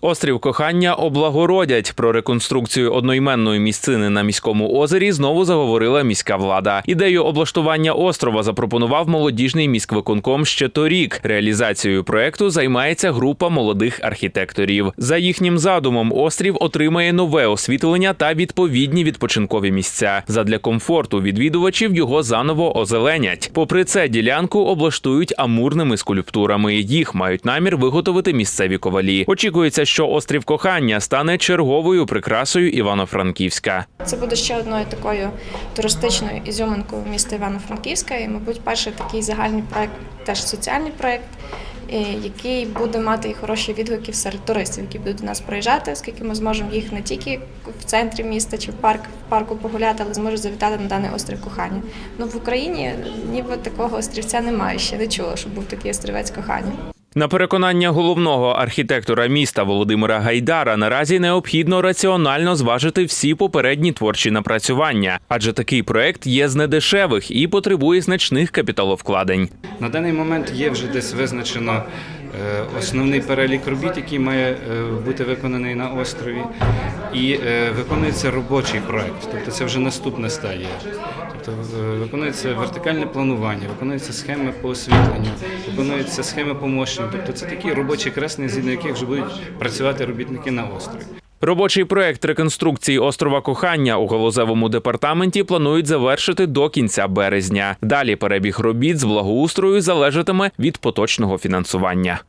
Острів кохання облагородять. Про реконструкцію одноіменної місцини на міському озері знову заговорила міська влада. Ідею облаштування острова запропонував молодіжний міськвиконком ще торік. Реалізацією проекту займається група молодих архітекторів. За їхнім задумом, острів отримає нове освітлення та відповідні відпочинкові місця. Задля комфорту відвідувачів його заново озеленять. Попри це, ділянку облаштують амурними скульптурами. Їх мають намір виготовити місцеві ковалі. Очікується, що острів кохання стане черговою прикрасою Івано-Франківська. Це буде ще одною такою туристичною ізюминкою міста Івано-Франківська. І, мабуть, перший такий загальний проект, теж соціальний проект, який буде мати і хороші відгуки серед туристів, які будуть до нас приїжджати, оскільки ми зможемо їх не тільки в центрі міста чи в парк в парку погуляти, але зможуть завітати на даний острів кохання. Ну в Україні ніби такого острівця немає. Ще не чула, щоб був такий острівець кохання. На переконання головного архітектора міста Володимира Гайдара наразі необхідно раціонально зважити всі попередні творчі напрацювання, адже такий проект є з недешевих і потребує значних капіталовкладень. На даний момент є вже десь визначено основний перелік робіт, який має е, бути виконаний на острові, і е, виконується робочий проект, тобто це вже наступна стадія. Тобто е, виконується вертикальне планування, виконуються схеми по освітленню, виконуються схеми по мощенню. Тобто це такі робочі креслення, згідно яких вже будуть працювати робітники на острові. Робочий проект реконструкції острова кохання у галузевому департаменті планують завершити до кінця березня. Далі перебіг робіт з благоустрою залежатиме від поточного фінансування.